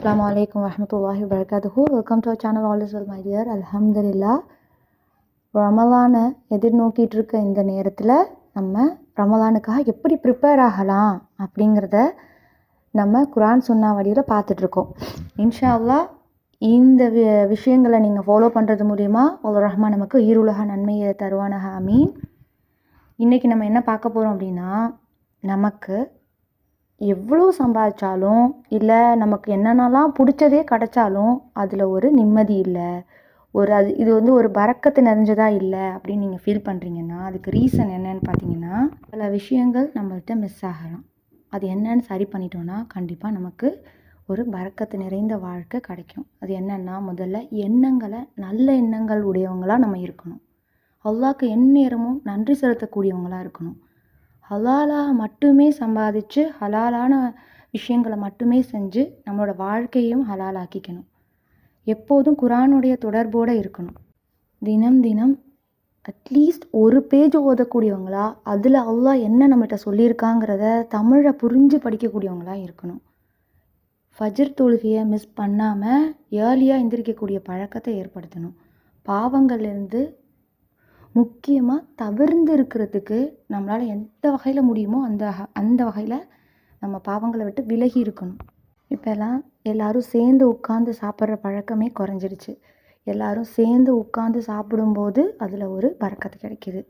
அஸ்லாம் வலைக்கம் வரமத்துல்லாஹி வபரகாத்துஹு welcome to channel all is well my dear அலமதுல்லா ரமலானை எதிர்நோக்கிட்டு இருக்க இந்த நேரத்தில் நம்ம ரமலானுக்காக எப்படி ப்ரிப்பேர் ஆகலாம் அப்படிங்கிறத நம்ம குரான் சொன்னா வழியில் பார்த்துட்ருக்கோம் இன்ஷா அல்லாஹ் இந்த வி விஷயங்களை நீங்கள் ஃபாலோ பண்ணுறது மூலிமா ஒரு ரஹ்மா நமக்கு ஈருலக நன்மையை தருவானக அமீன் இன்றைக்கி நம்ம என்ன பார்க்க போகிறோம் அப்படின்னா நமக்கு எவ்வளோ சம்பாதிச்சாலும் இல்லை நமக்கு என்னென்னலாம் பிடிச்சதே கிடைச்சாலும் அதில் ஒரு நிம்மதி இல்லை. ஒரு அது இது வந்து ஒரு பறக்கத்து நிறைஞ்சதாக இல்லை அப்படின்னு நீங்கள் ஃபீல் பண்ணுறீங்கன்னா அதுக்கு ரீசன் என்னன்னு பார்த்தீங்கன்னா பல விஷயங்கள் நம்மள்கிட்ட மிஸ் ஆகலாம். அது என்னன்னு சரி பண்ணிட்டோன்னா கண்டிப்பாக நமக்கு ஒரு பறக்கத்து நிறைந்த வாழ்க்கை கிடைக்கும். அது என்னென்னா முதல்ல எண்ணங்களை நல்ல எண்ணங்கள் உடையவங்களாக நம்ம இருக்கணும். அவ்வளோக்கு எந்நேரமும் நன்றி செலுத்தக்கூடியவங்களாக இருக்கணும். ஹலாலாக மட்டுமே சம்பாதிச்சு ஹலாலான விஷயங்களை மட்டுமே செஞ்சு நம்மளோட வாழ்க்கையும் ஹலாலாக்கிக்கணும். எப்போதும் குரானுடைய தொடர்போடு இருக்கணும். தினம் தினம் அட்லீஸ்ட் ஒரு பேஜ் ஓதக்கூடியவங்களா அதில் அவ்வளோ என்ன நம்மகிட்ட சொல்லியிருக்காங்கிறத தமிழை புரிஞ்சு படிக்கக்கூடியவங்களா இருக்கணும். ஃபஜர் தொழுகையை மிஸ் பண்ணாமல் ஏர்லியாக எந்திரிக்கக்கூடிய பழக்கத்தை ஏற்படுத்தணும். பாவங்கள்லேருந்து முக்கியமாக தவிர்ந்து இருக்கிறதுக்கு நம்மளால் எந்த வகையில் முடியுமோ அந்த அந்த வகையில் நம்ம பாவங்களை விட்டு விலகி இருக்கணும். இப்போல்லாம் எல்லோரும் சேர்ந்து உட்காந்து சாப்பிட்ற பழக்கமே குறைஞ்சிருச்சு. எல்லோரும் சேர்ந்து உட்காந்து சாப்பிடும்போது அதில் ஒரு பறக்கத்து கிடைக்கிது.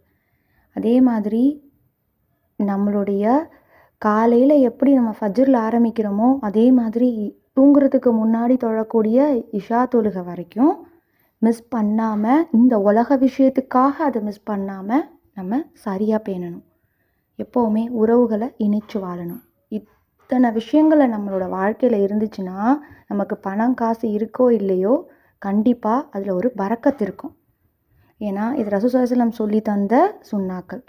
அதே மாதிரி நம்மளுடைய காலையில் எப்படி நம்ம ஃபஜ்ரில் ஆரம்பிக்கிறோமோ அதே மாதிரி தூங்குறதுக்கு முன்னாடி தொழக்கூடிய இஷா தொழுகை வரைக்கும் மிஸ் பண்ணாமல் இந்த உலக விஷயத்துக்காக அதை மிஸ் பண்ணாமல் நம்ம சரியாக பேணணும். எப்போவுமே உறவுகளை இணைச்சு வாழணும். இத்தனை விஷயங்களை நம்மளோட வாழ்க்கையில் இருந்துச்சுன்னா நமக்கு பணம் காசு இருக்கோ இல்லையோ கண்டிப்பாக அதில் ஒரு பறக்கத்து இருக்கும். ஏன்னா இது ரசூசலம் சொல்லி தந்த சுண்ணாக்கள்.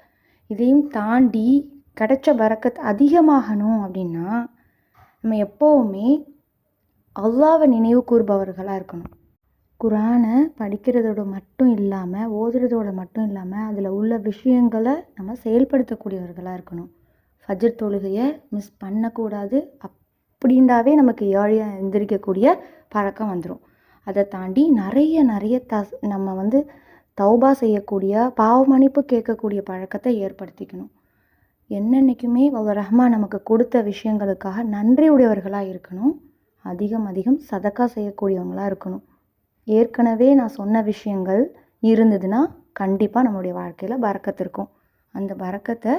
இதையும் தாண்டி கிடைச்ச பறக்கத் அதிகமாகணும் அப்படின்னா நம்ம எப்போவுமே அல்லாவை நினைவு கூறுபவர்களாக இருக்கணும். குரானை படிக்கிறதோட மட்டும் இல்லாமல் ஓதுறதோட மட்டும் இல்லாமல் அதில் உள்ள விஷயங்களை நம்ம செயல்படுத்தக்கூடியவர்களாக இருக்கணும். ஃபஜர் தொழுகையை மிஸ் பண்ணக்கூடாது அப்படின்றாவே நமக்கு ஏழையாக எந்திரிக்கக்கூடிய பழக்கம் வந்துடும் அதை தாண்டி நிறைய நிறைய த நம்ம வந்து தௌபா செய்யக்கூடிய பாவ மன்னிப்பு கேட்கக்கூடிய பழக்கத்தை ஏற்படுத்திக்கணும். என்னென்னைக்குமே வல்ல ரஹ்மான் நமக்கு கொடுத்த விஷயங்களுக்காக நன்றியுடையவர்களாக இருக்கணும். அதிகம் அதிகம் சதக்கா செய்யக்கூடியவங்களாக இருக்கணும். ஏற்கனவே நான் சொன்ன விஷயங்கள் இருந்ததுன்னா கண்டிப்பாக நம்மளுடைய வாழ்க்கையில் பறக்கத்து இருக்கும். அந்த பறக்கத்தை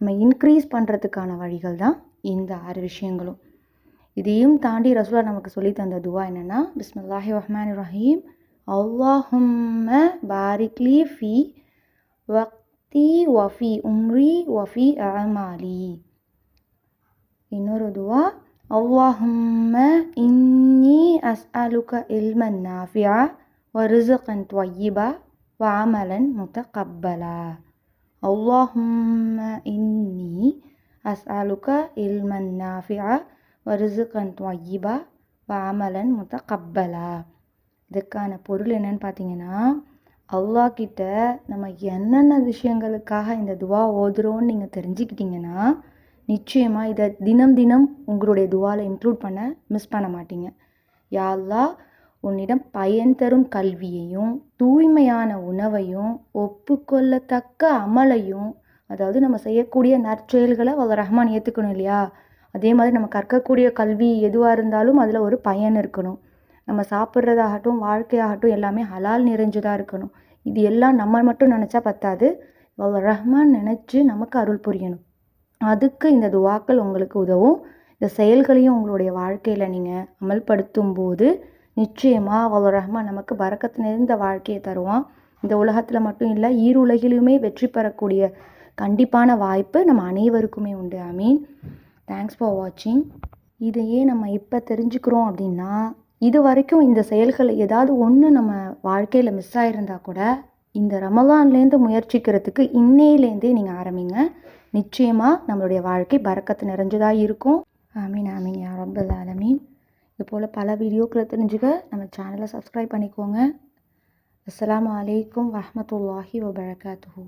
நம்ம இன்க்ரீஸ் பண்ணுறதுக்கான வழிகள் தான் இந்த ஆறு விஷயங்களும். இதையும் தாண்டி ரசூலா நமக்கு சொல்லி தந்த துவா என்னென்னா பிஸ்மில்லாஹி ரஹ்மான் ரஹீம். அல்லாஹும்ம பாரிக்லி ஃபி வக்தி வஃபி உம்ரி வஃபி அமாலி இன்னொரு துவா اللهم إني أسألك علما نافعا ورزقا طيبا وعملا متقبلا اللهم إني أسألك علما نافعا ورزقا طيبا وعملا متقبلا இதுக்கான பொருள் என்னன்னு பார்த்தீங்கன்னா அல்லாஹ் கிட்ட நம்ம என்னென்ன விஷயங்களுக்காக இந்த துவா ஓதுறோன்னு நீங்கள் தெரிஞ்சுக்கிட்டீங்கன்னா நிச்சயமாக இதை தினம் தினம் உங்களுடைய துவாவில் இன்க்ளூட் பண்ண மிஸ் பண்ண மாட்டீங்க. யாழ்லா உன்னிடம் பயன் தரும் கல்வியையும் தூய்மையான உணவையும் ஒப்புக்கொள்ளத்தக்க அமலையும் அதாவது நம்ம செய்யக்கூடிய நற்செயல்களை அவர் ரஹ்மான் ஏற்றுக்கணும் இல்லையா? அதே மாதிரி நம்ம கற்கக்கூடிய கல்வி எதுவாக இருந்தாலும் அதில் ஒரு பயன் இருக்கணும். நம்ம சாப்பிட்றதாகட்டும் வாழ்க்கையாகட்டும் எல்லாமே ஹலால் நிறைஞ்சதாக இருக்கணும். இது எல்லாம் நம்ம மட்டும் நினச்சா பத்தாது. ரஹ்மான் நினச்சி நமக்கு அருள் புரியணும். அதுக்கு இந்த துவாக்கள் உங்களுக்கு உதவும். இந்த செயல்களையும் உங்களுடைய வாழ்க்கையில் நீங்கள் அமல்படுத்தும் போது நிச்சயமாக அவ்வளோ ரஹ்மான் நமக்கு பறக்கத்து நிறைந்த வாழ்க்கையை தருவான். இந்த உலகத்தில் மட்டும் இல்லை ஈருலகிலுமே வெற்றி பெறக்கூடிய கண்டிப்பான வாய்ப்பு நம்ம அனைவருக்குமே உண்டு. ஐ மீன் தேங்க்ஸ் ஃபார் வாட்சிங் இதையே நம்ம இப்போ தெரிஞ்சுக்கிறோம் அப்படின்னா இது வரைக்கும் இந்த செயல்கள் ஏதாவது ஒன்று நம்ம வாழ்க்கையில் மிஸ் ஆகிருந்தா கூட இந்த ரமலான்லேருந்து முயற்சிக்கிறதுக்கு இன்னையிலேருந்தே நீங்கள் ஆரம்பிங்க. நிச்சயமாக நம்மளுடைய வாழ்க்கை பறக்கத்து நிறைஞ்சதாக இருக்கும். ஆமீன் ஆமீன் யா ரப்பல் ஆலமீன். இது போல் பல வீடியோக்களை தெரிஞ்சுக்க நம்ம சேனலை சப்ஸ்கிரைப் பண்ணிக்கோங்க. அஸ்லாம் வலைக்கம் வரமத்துல்லாஹி வபரகாத்துஹூ.